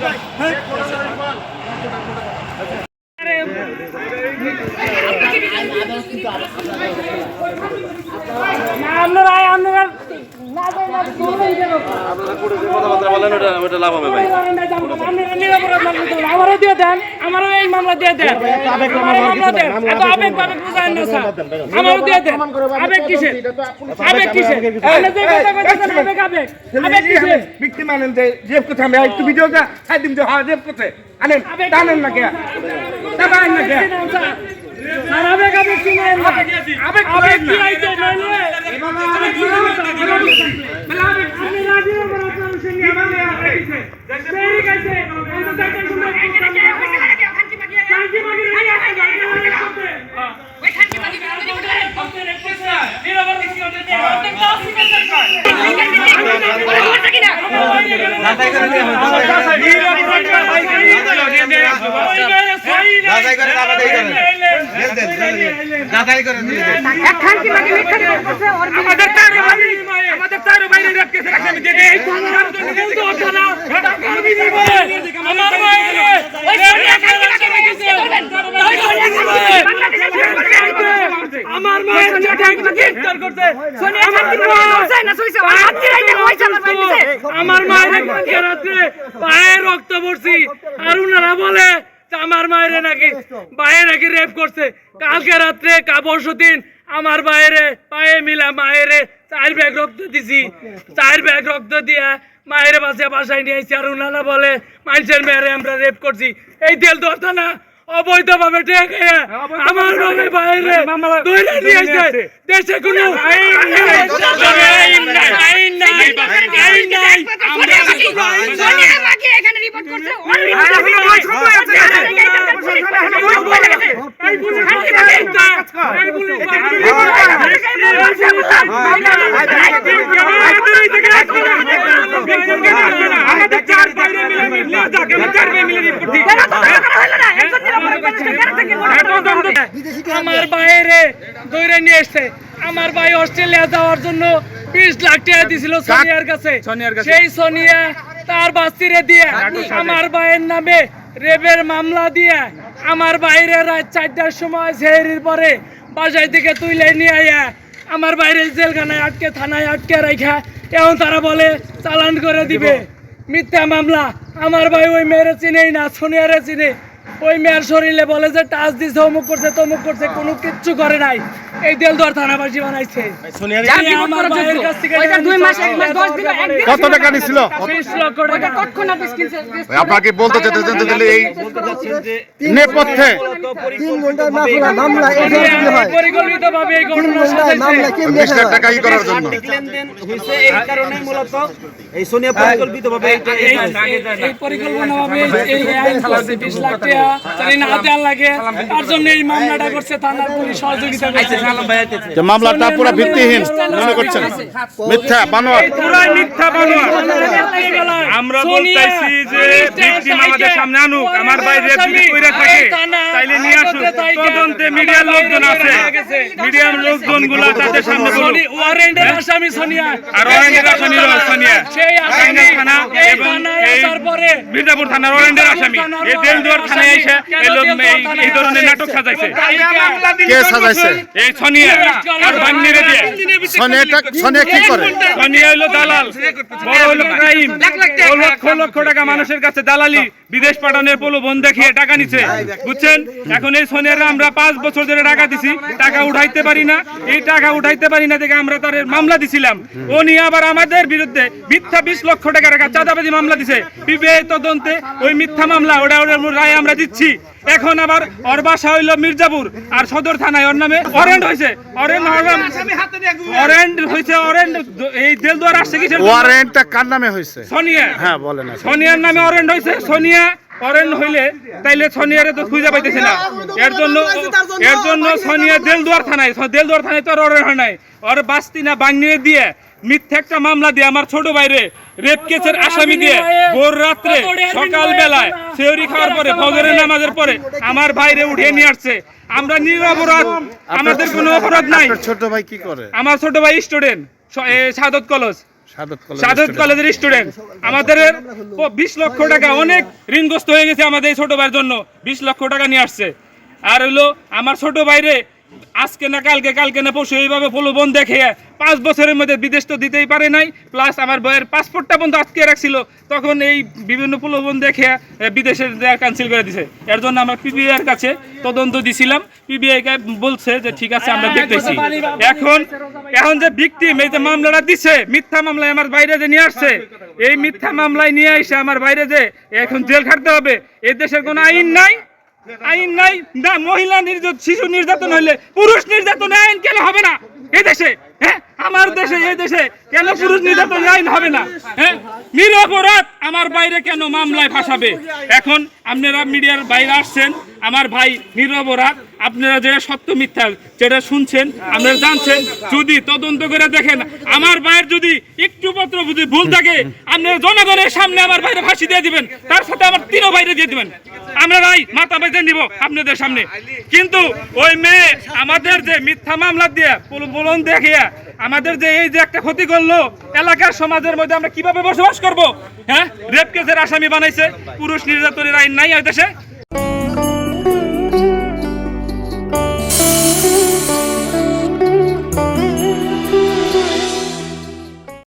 はい。কথাবার্তা বলেন ওটা ওটা লাভ হবে ভাই আপনারা নিরাপরাধ মামলা দেন আমারও দিয়ে দেন আমারও এই মামলা দিয়ে দেন আমারও মামলা দেন এত আবেগ বাবেগ বুঝায় না স্যার আমারও দিয়ে দেন আবেগ কিসের আবেগ কিসের যে আবেগ আবেগ আবেগ কিসের victim আনেন যে জেব কোথায় আমি একটু ভিডিও যা খাই দিম যে হ্যাঁ জেব কোথায় আনেন টানেন না কে টানেন না কে আবেগ আবেগ কি না আবেগ আবেগ কি আইতো নইলে আবেগ কি না আমি রাজি আমার আপনার সঙ্গে আমাদের আবেগ কিসের দেরি গেছে আমরা দেখতে শুনে শান্তি মাগি রেডি আছে আমাদের তারে বাইরে আমাদের তারে বাইরে রেপ কেসে রাখছে আমি দেখে এই আমার মায়ের গ্রেফতার করতে আমার মায়ের কালকে রাত্রে পায়ে রক্ত পড়ছি। আর উনারা বলে আমার মায়ের নাকি পায়ে নাকি রেপ করছে। কালকে রাত্রে কাবর্ষ দিন। আমার বাইরে পায়ে মিলা মায়েরে চার ব্যাগ রক্ত দিছি। চার ব্যাগ রক্ত দিয়া মায়ের বাসে বাসায় নিয়ে আর উনারা বলে মানুষের মেয়েরে আমরা রেপ করছি। এই তেল ধরতো না। অবৈধ ভাবে আমার নামে বাইরে ধরে নিয়ে দেশে কোনো আইন নাই আইন নাই আইন নাই আইন নাই আমরা এই পুলিশ এই পুলিশ আমাদের চার বাইরে মিলে মিলে যাকে চার বাইরে মিলে রিপোর্ট দিই বাইরে দৌড়ে নিয়ে এসছে। আমার ভাই অস্ট্রেলিয়া যাওয়ার জন্য বিশ লাখ টাকা দিছিল সোনিয়ার কাছে। সেই সোনিয়া তার বাস্তিরে দিয়ে আমার ভাইয়ের নামে রেবের মামলা দিয়ে আমার বাইরে রাত চারটার সময় সেহরির পরে বাসায় থেকে তুলে নিয়ে আয়া আমার বাইরে জেলখানায় আটকে থানায় আটকে রাখা এখন তারা বলে চালান করে দিবে। মিথ্যা মামলা। আমার ভাই ওই মেয়েরে চিনেই না সোনিয়ারে চিনে। ওই মেয়ের শরীরে বলে যে, টাচ দিছে, অমুক করছে, তমুক করছে। কোনো কিচ্ছু করে নাই। এই দেলদুয়ার থানাবাসী বানাইছে। কত টাকা নিছিল? আপনাকে বলতে চাইতেছেন যে এই নেপথ্যে। তার জন্য এই মামলাটা করছে থানার পুলিশ সহযোগিতা করছে। যে মামলাটা পুরো ভিত্তিহীন। মনে করছেন? মিথ্যা বানোয়ার। পুরাই মিথ্যা বানোয়ার। আমরা বলতেছি যে ভিকটিম আমাদের সামনে আনুক। আমার বাইরে যদি কইরা থাকে তাইলে নিয়ে আসুক। তদন্তে মিডিয়ার লোকজন আছে। মিডিয়ার লোকজনগুলা তাদের সামনে বলুক। ওয়ারেন্টের আসামি সোনিয়া। আর ওয়ারেন্টের আসামি সোনিয়া। সেই আসামি। থানা এবং এই মির্জাপুর থানার ওয়ারেন্টের আসামি। এই দেলদুয়ার থানায় এসে এই লোক এই- এই ধরনের নাটক সাজাইছে। কে সাজাইছে? এই সোনিয়া আর বান্নিরে দিয়ে? সনিয়া সনিয়া কি করে? সোনিয়া হলো দালাল বড় হলো ক্রাইম। লক্ষ লক্ষ টাকা মানুষের কাছে দালালি বিদেশ পাঠানোর প্রলোভন দেখিয়ে টাকা নিছে। বুঝছেন? এখন এই সোনিয়ারা আমরা পাঁচ বছর ধরে টাকা দিছি টাকা উঠাইতে পারি না। এই টাকা উঠাইতে পারি না দেখে আমরা তার মামলা দিছিলাম। ও নিয়ে আবার আমাদের বিরুদ্ধে মিথ্যা বিশ লক্ষ টাকা টাকা চাঁদাবাজি মামলা দিছে। বিবেক তদন্তে ওই মিথ্যা মামলা ওটা ওটার রায় আমরা দিচ্ছি। এখন আবার ওর বাসা হইল মির্জাপুর আর সদর থানায় ওর নামে অরেন্ট হয়েছে। অরেন্ট অরেন্ট হয়েছে অরেন্ট এই দেলদুয়ার আসছে কিসের ওয়ারেন্টটা কার নামে হয়েছে? সোনিয়া। হ্যাঁ বলেন সোনিয়ার নামে অরেন্ট হয়েছে সোনিয়া অরেন্ট হইলে তাইলে সোনিয়ারে তো খুঁজে পাইতেছে না। এর জন্য এর জন্য সোনিয়া দেলদুয়ার থানায় দেলদুয়ার থানায় তো আর হয় নাই। ওর বাস্তি না বাংনিয়ে দিয়ে মিথ্যা একটা মামলা দিয়ে আমার ছোট বাইরে রেপ কেসের আসামি দিয়ে ভোর রাত্রে সকাল বেলায় সেহরি খাওয়ার পরে ফজরের নামাজের পরে আমার বাইরে উঠিয়ে নিয়ে আসছে। আমরা নিরপরাধ আমাদের কোনো অপরাধ নাই। ছোট ভাই কি করে? আমার ছোট ভাই স্টুডেন্ট সাদত কলেজ। সাদত কলেজের স্টুডেন্ট আমাদের বিশ লক্ষ টাকা অনেক ঋণগ্রস্ত হয়ে গেছে আমাদের এই ছোট ভাইয়ের জন্য। বিশ লক্ষ টাকা নিয়ে আসছে। আর হইল আমার ছোট ভাইরে আজকে না কালকে কালকে না পরশু এইভাবে প্রলোভন দেখে পাঁচ বছরের মধ্যে বিদেশ তো দিতেই পারে নাই। প্লাস আমার বইয়ের পাসপোর্টটা বন্ধ আটকে রাখছিল। তখন এই বিভিন্ন প্রলোভন দেখে বিদেশে দেওয়া ক্যান্সেল করে দিছে। এর জন্য আমরা পিবিআই এর কাছে তদন্ত দিছিলাম। পিবিআই বলছে যে ঠিক আছে আমরা দেখতেছি। এখন এখন যে ভিকটিম এই যে মামলাটা দিছে মিথ্যা মামলায় আমার বাইরে যে নিয়ে আসছে এই মিথ্যা মামলায় নিয়ে এসে আমার বাইরে যে এখন জেল খাটতে হবে এই দেশের কোনো আইন নাই। আইন নাই, না, মহিলা নির্যাতন শিশু নির্যাতন হইলে পুরুষ নির্যাতন আইন কেন হবে না? এই দেশে আমার দেশে এই দেশে কেন পুরুষ নির্যাতন আইন হবে না? হ্যাঁ নিরপরাধ আমার বাইরে কেন মামলায় ফাঁসাবে? এখন আপনারা মিডিয়ার বাইরে আসছেন, আমার ভাই নিরপরাধ আপনারা যেটা সত্য মিথ্যা যেটা শুনছেন, আপনারা জানছেন, যদি তদন্ত করে দেখেন, আমার ভাইয়ের যদি একটু পত্র যদি ভুল থাকে আপনারা জনগণের সামনে আমার বাইরে ফাঁসি দিয়ে দিবেন, তার সাথে আমার তিনও বাইরে দিয়ে দিবেন। আমরা ভাই মাথা বেঁধে নিব আপনাদের সামনে। কিন্তু ওই মেয়ে আমাদের যে মিথ্যা মামলা দিয়ে বলন দেখিয়া আমাদের যে এই যে একটা ক্ষতি করল, এলাকার সমাজের মধ্যে আমরা কীভাবে বসবাস করব? হ্যাঁ? রেপ কেসের আসামি বানাইছে, পুরুষ নির্যাতনের আইন নাই ওই দেশে।